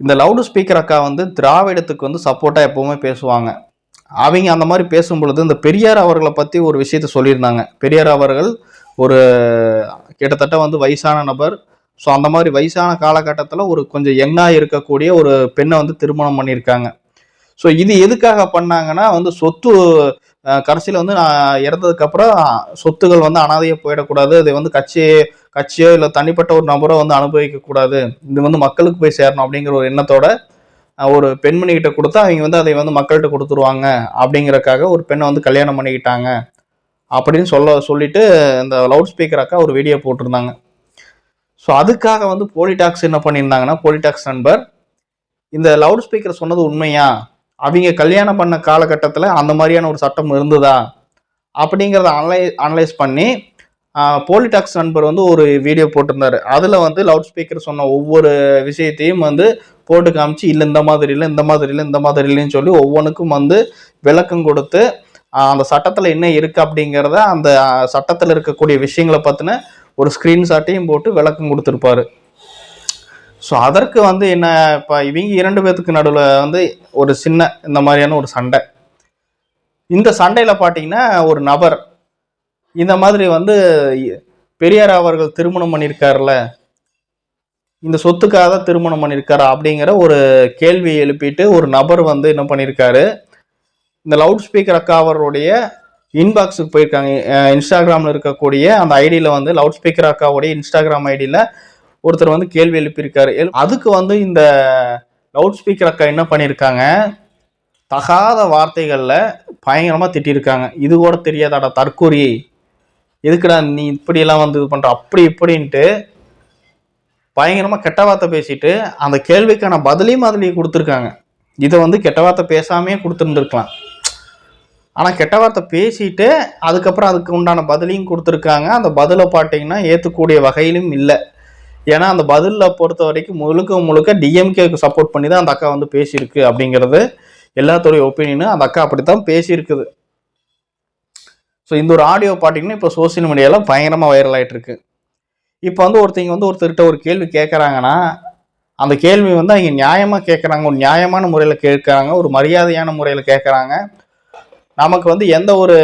இந்த allowed speaker அக்கா வந்து திராவிடத்துக்கு வந்து சப்போர்ட்டாக எப்போவுமே பேசுவாங்க. அவங்க அந்த மாதிரி பேசும் பொழுது இந்த பெரியார் அவர்களை பற்றி ஒரு விஷயத்த சொல்லியிருந்தாங்க. பெரியார் அவர்கள் ஒரு கிட்டத்தட்ட வந்து வயசான நபர். ஸோ அந்த மாதிரி வயசான காலகட்டத்தில் ஒரு கொஞ்சம் யங்காக இருக்கக்கூடிய ஒரு பெண்ணை வந்து திருமணம் பண்ணியிருக்காங்க. ஸோ இது எதுக்காக பண்ணாங்கன்னா வந்து சொத்து கடைசியில் வந்து நான் இறந்ததுக்கப்புறம் சொத்துக்கள் வந்து அனாதையாக போயிடக்கூடாது. அதை வந்து கட்சி கட்சியோ இல்லை தனிப்பட்ட ஒரு நபரோ வந்து அனுபவிக்கக்கூடாது. இது வந்து மக்களுக்கு போய் சேரணும் அப்படிங்கிற ஒரு எண்ணத்தோட ஒரு பெண்மணிகிட்ட கொடுத்தா அவங்க வந்து அதை வந்து மக்கள்கிட்ட கொடுத்துருவாங்க அப்படிங்கிறக்காக ஒரு பெண்ணை வந்து கல்யாணம் பண்ணிக்கிட்டாங்க அப்படின்னு சொல்ல சொல்லிட்டு இந்த லவுட் ஸ்பீக்கர் அக்கா ஒரு வீடியோ போட்டிருந்தாங்க. ஸோ அதுக்காக வந்து போலிடாக்ஸ் என்ன பண்ணியிருந்தாங்கன்னா போலிடாக்ஸ் நண்பர் இந்த லவுட் ஸ்பீக்கர் சொன்னது உண்மையா? அவங்க கல்யாணம் பண்ண காலகட்டத்தில் அந்த மாதிரியான ஒரு சட்டம் இருந்ததா? அப்படிங்கிறத அனலை அனலைஸ் பண்ணி போலிடாக்ஸ் நண்பர் வந்து ஒரு வீடியோ போட்டிருந்தாரு. அதில் வந்து லவுட் ஸ்பீக்கர் சொன்ன ஒவ்வொரு விஷயத்தையும் வந்து போட்டு காமிச்சு இல்லை இந்த மாதிரி இல்லை இந்த மாதிரி இல்லை இந்த மாதிரி இல்லைன்னு சொல்லி ஒவ்வொன்றுக்கும் வந்து விளக்கம் கொடுத்து அந்த சட்டத்தில் என்ன இருக்குது அப்படிங்கிறத அந்த சட்டத்தில் இருக்கக்கூடிய விஷயங்களை பற்றின ஒரு ஸ்க்ரீன்ஷாட்டையும் போட்டு விளக்கம் கொடுத்துருப்பாரு. ஸோ அதற்கு வந்து என்ன இப்போ இவங்க இரண்டு பேர்த்துக்கு நடுவில் வந்து ஒரு சின்ன இந்த மாதிரியான ஒரு சண்டை. இந்த சண்டையில் பார்த்தீங்கன்னா ஒரு நபர் இந்த மாதிரி வந்து பெரியார் அவர்கள் திருமணம் பண்ணியிருக்காருல இந்த சொத்துக்காக தான் திருமணம் பண்ணியிருக்காரா அப்படிங்கிற ஒரு கேள்வி எழுப்பிட்டு ஒரு நபர் வந்து என்ன பண்ணியிருக்காரு இந்த லவுட் ஸ்பீக்கர் அக்கா அவருடைய இன்பாக்ஸுக்கு போயிருக்காங்க. இன்ஸ்டாகிராமில் இருக்கக்கூடிய அந்த ஐடியில் வந்து லவுட் ஸ்பீக்கர் அக்காவுடைய இன்ஸ்டாகிராம் ஐடியில் ஒருத்தர் வந்து கேள்வி எழுப்பியிருக்காரு. அதுக்கு வந்து இந்த லவுட் ஸ்பீக்கர் அக்கா என்ன பண்ணியிருக்காங்க? தகாத வார்த்தைகளில் பயங்கரமாக திட்டியிருக்காங்க. இது கூட தெரியாதாடா தற்கொரி. எதுக்குடா நீ இப்படியெல்லாம் வந்து இது பண்ணுற அப்படி இப்படின்ட்டு பயங்கரமாக கெட்ட வார்த்தை பேசிட்டு அந்த கேள்விக்கான பதிலையும் அதுலேயே கொடுத்துருக்காங்க. இதை வந்து கெட்ட வார்த்தை பேசாமே கொடுத்துருந்துருக்கலாம். ஆனால் கெட்ட வார்த்தை பேசிட்டு அதுக்கப்புறம் அதுக்கு உண்டான பதிலையும் கொடுத்துருக்காங்க. அந்த பதிலை பார்த்தீங்கன்னா ஏற்றுக்கூடிய வகையிலும் இல்லை. ஏன்னா அந்த பதிலில் பொறுத்த வரைக்கும் முழுக்க முழுக்க டிஎம்கேக்கு சப்போர்ட் பண்ணி தான் அந்த அக்கா வந்து பேசியிருக்கு அப்படிங்கிறது எல்லாத்துடைய ஒப்பீனியனும் அந்த அக்கா அப்படித்தான் பேசியிருக்குது. ஸோ இந்த ஒரு ஆடியோ பார்த்தீங்கன்னா இப்போ சோஷியல் மீடியாவில் பயங்கரமாக வைரல் ஆகிட்டு இருக்கு இப்போ வந்து ஒருத்தங்க வந்து ஒருத்தர்கிட்ட ஒரு கேள்வி கேட்குறாங்கன்னா அந்த கேள்வி வந்து அவங்க நியாயமாக கேட்குறாங்க ஒரு நியாயமான முறையில் கேட்குறாங்க ஒரு மரியாதையான முறையில் கேட்குறாங்க நமக்கு வந்து எந்த ஒரு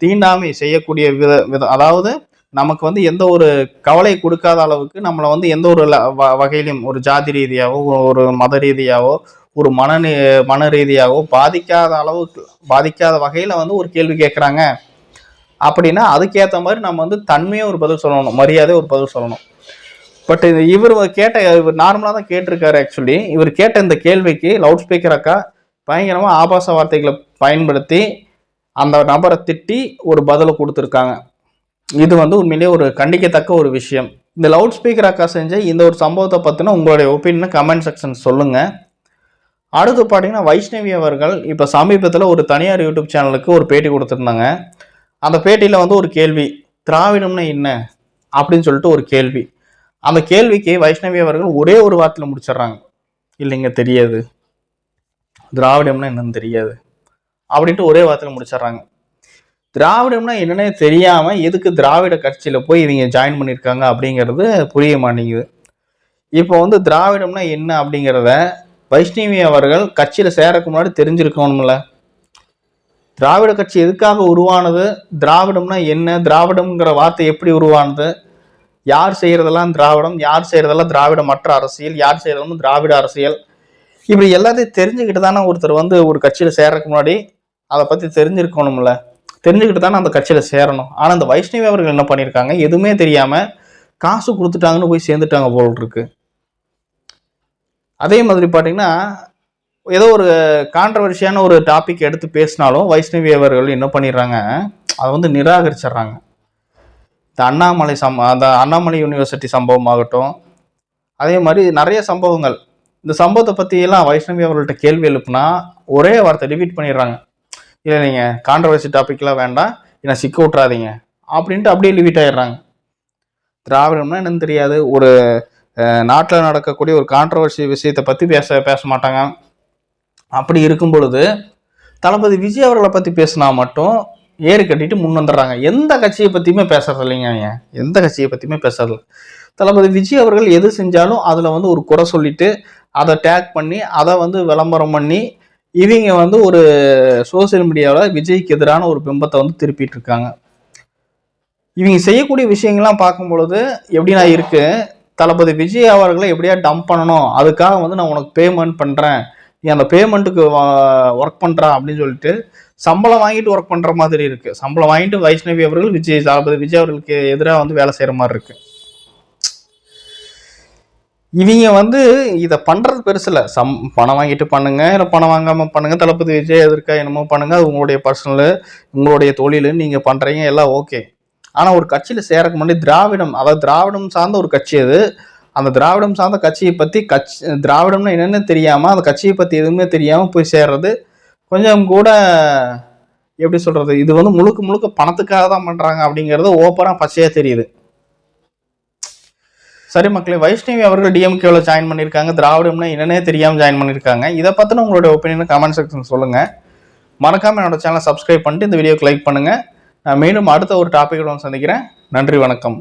தீண்டாமை செய்யக்கூடிய வித விதம் அதாவது நமக்கு வந்து எந்த ஒரு கவலை கொடுக்காத அளவுக்கு நம்மளை வந்து எந்த ஒரு ல- வ- வகையிலும் ஒரு ஜாதி ரீதியாகவோ ஒரு மத ரீதியாகவோ ஒரு மன மன ரீதியாகவோ பாதிக்காத அளவுக்கு பாதிக்காத வகையில் வந்து ஒரு கேள்வி கேட்குறாங்க. அப்படின்னா அதுக்கேற்ற மாதிரி நம்ம வந்து தன்மையாக ஒரு பதில் சொல்லணும் மரியாதை ஒரு பதில் சொல்லணும். பட் இது இவர் கேட்ட இவர் நார்மலாக தான் கேட்டிருக்காரு ஆக்சுவலி இவர் கேட்ட இந்த கேள்விக்கு லவுட் ஸ்பீக்கர் அக்கா பயங்கரமாக ஆபாச வார்த்தைகளை பயன்படுத்தி அந்த நபரை திட்டி ஒரு பதிலை கொடுத்துருக்காங்க. இது வந்து உண்மையிலேயே ஒரு கண்டிக்கத்தக்க ஒரு விஷயம். இந்த லவுட் ஸ்பீக்கர் அக்கா செஞ்ச இந்த ஒரு சம்பவத்தை பற்றின உங்களுடைய ஒப்பீனியனை கமெண்ட் செக்ஷன் சொல்லுங்கள் அடுத்து பார்த்தீங்கன்னா வைஷ்ணவி அவர்கள் இப்போ சமீபத்தில் ஒரு தனியார் யூடியூப் சேனலுக்கு ஒரு பேட்டி கொடுத்துருந்தாங்க. அந்த பேட்டியில் வந்து ஒரு கேள்வி திராவிடம்னா என்ன? அப்படின்னு சொல்லிட்டு ஒரு கேள்வி. அந்த கேள்விக்கு வைஷ்ணவி அவர்கள் ஒரே ஒரு வார்த்தையில் முடிச்சிடுறாங்க. இல்லைங்க தெரியாது. திராவிடம்னா என்னன்னு தெரியாது. அப்படின்ட்டு ஒரே வார்த்தையில் முடிச்சிடுறாங்க. திராவிடம்னா என்னன்னே தெரியாம எதுக்கு திராவிட கட்சியில போய் இவங்க ஜாயின் பண்ணியிருக்காங்க அப்படிங்கிறது புரிய மாட்டேங்குது. இப்போ வந்து திராவிடம்னா என்ன அப்படிங்கிறத வைஷ்ணவி அவர்கள் கட்சியில் சேரக்கு முன்னாடி தெரிஞ்சிருக்கணும்ல. திராவிட கட்சி எதுக்காக உருவானது? திராவிடம்னா என்ன? திராவிடம்ங்கிற வார்த்தை எப்படி உருவானது? யார் செய்கிறதெல்லாம் திராவிடம்? யார் செய்கிறதெல்லாம் திராவிட மற்ற அரசியல்? யார் செய்கிறதெல்லாம் திராவிட அரசியல்? இப்படி எல்லாத்தையும் தெரிஞ்சுக்கிட்டு தானே ஒருத்தர் வந்து ஒரு கட்சியில் சேர்றதுக்கு முன்னாடி அதை பற்றி தெரிஞ்சிருக்கணும்ல. தெரிஞ்சுக்கிட்டு தானே அந்த கட்சியில் சேரணும். ஆனால் அந்த வைஷ்ணவி அவர்கள் என்ன பண்ணியிருக்காங்க? எதுவுமே தெரியாமல் காசு கொடுத்துட்டாங்கன்னு போய் சேர்ந்துட்டாங்க போல் இருக்கு. அதே மாதிரி பார்த்தீங்கன்னா ஏதோ ஒரு கான்ட்ரவர்ஷியான ஒரு டாபிக் எடுத்து பேசினாலும் வைஷ்ணவி அவர்கள் என்ன பண்ணிடுறாங்க? அதை வந்து நிராகரிச்சிடுறாங்க. இந்த அண்ணாமலை சம் அந்த அண்ணாமலை யூனிவர்சிட்டி சம்பவம் ஆகட்டும் அதே மாதிரி நிறைய சம்பவங்கள். இந்த சம்பவத்தை பற்றியெல்லாம் வைஷ்ணவி அவர்கள்ட்ட கேள்வி எழுப்புனா ஒரே வார்த்தை ரிப்பீட் பண்ணிடுறாங்க. இல்லை நீங்கள் கான்ட்ரவர்சி டாபிக்லாம் வேண்டாம். என்னை சிக்க விட்றாதீங்க அப்படின்ட்டு அப்படியே லிமிட் ஆயிடுறாங்க. திராவிடம்னா என்னன்னு தெரியாது. ஒரு நாட்டில் நடக்கக்கூடிய ஒரு கான்ட்ரவர்சி விஷயத்தை பற்றி பேச பேச மாட்டாங்க. அப்படி இருக்கும் பொழுது தளபதி விஜய் அவர்களை பற்றி பேசினா மட்டும் ஏறு கட்டிட்டு முன் வந்துடுறாங்க எந்த கட்சியை பற்றியுமே பேசுறது இல்லைங்க ஐயா எந்த கட்சியை பற்றியுமே பேசுறதில்ல தளபதி விஜய் அவர்கள் எது செஞ்சாலும் அதில் வந்து ஒரு குறை சொல்லிட்டு அதை டேக் பண்ணி அதை வந்து விளம்பரம் பண்ணி இவங்க வந்து ஒரு சோசியல் மீடியாவில் விஜய்க்கு எதிரான ஒரு பிம்பத்தை வந்து திருப்பிட்டு இருக்காங்க இவங்க செய்யக்கூடிய விஷயங்கள்லாம் பார்க்கும் பொழுது எப்படி நான் இருக்கு? தளபதி விஜய் அவர்களை எப்படியா டம்ப் பண்ணணும்? அதுக்காக வந்து நான் உனக்கு பேமெண்ட் பண்ணுறேன் நீ அந்த பேமெண்ட்டுக்கு ஒர்க் பண்ணுறா அப்படின்னு சொல்லிட்டு சம்பளம் வாங்கிட்டு ஒர்க் பண்ணுற மாதிரி இருக்குது சம்பளம் வாங்கிட்டு வைஷ்ணவி அவர்கள் விஜய் தளபதி விஜய் அவர்களுக்கு எதிராக வந்து வேலை செய்கிற மாதிரி இருக்குது இவங்க வந்து இதை பண்ணுறது பெருசு இல்லை. சம் பணம் வாங்கிட்டு பண்ணுங்க இல்லை பணம் வாங்காமல் பண்ணுங்க தளபதி விஜய் எதிர்க்கா என்னமோ பண்ணுங்க அது உங்களுடைய பர்சனல் உங்களுடைய தொழில் நீங்கள் பண்ணுறீங்க எல்லாம் ஓகே ஆனால் ஒரு கட்சியில் சேரக்கு முன்னாடி திராவிடம் அதாவது திராவிடம் சார்ந்த ஒரு கட்சி அது. அந்த திராவிடம் சார்ந்த கட்சியை பற்றி கட்சி திராவிடம்னு என்னென்னு தெரியாமல் அந்த கட்சியை பற்றி எதுவுமே தெரியாமல் போய் சேர்றது கொஞ்சம் கூட எப்படி சொல்கிறது இது வந்து முழுக்க முழுக்க பணத்துக்காக தான் பண்ணுறாங்க அப்படிங்கிறது ஓப்பராக பச்சையாக தெரியுது. சரி மக்களே வைஷ்ணவி அவர்கள் டிஎம்கேவில் ஜாயின் பண்ணியிருக்காங்க திராவிடம்னா என்னன்னே தெரியாமல் ஜாயின் பண்ணியிருக்காங்க இதை பற்றின உங்களோட ஒப்பீனியன் கமெண்ட் செக்ஷன் சொல்லுங்கள் மறக்காமல் என்னோட சேனலை சப்ஸ்கிரைப் பண்ணிட்டு இந்த வீடியோக்கு லைக் பண்ணுங்கள் நான் மீண்டும் அடுத்த ஒரு டாப்பிக்கோட சந்திக்கிறேன். நன்றி வணக்கம்.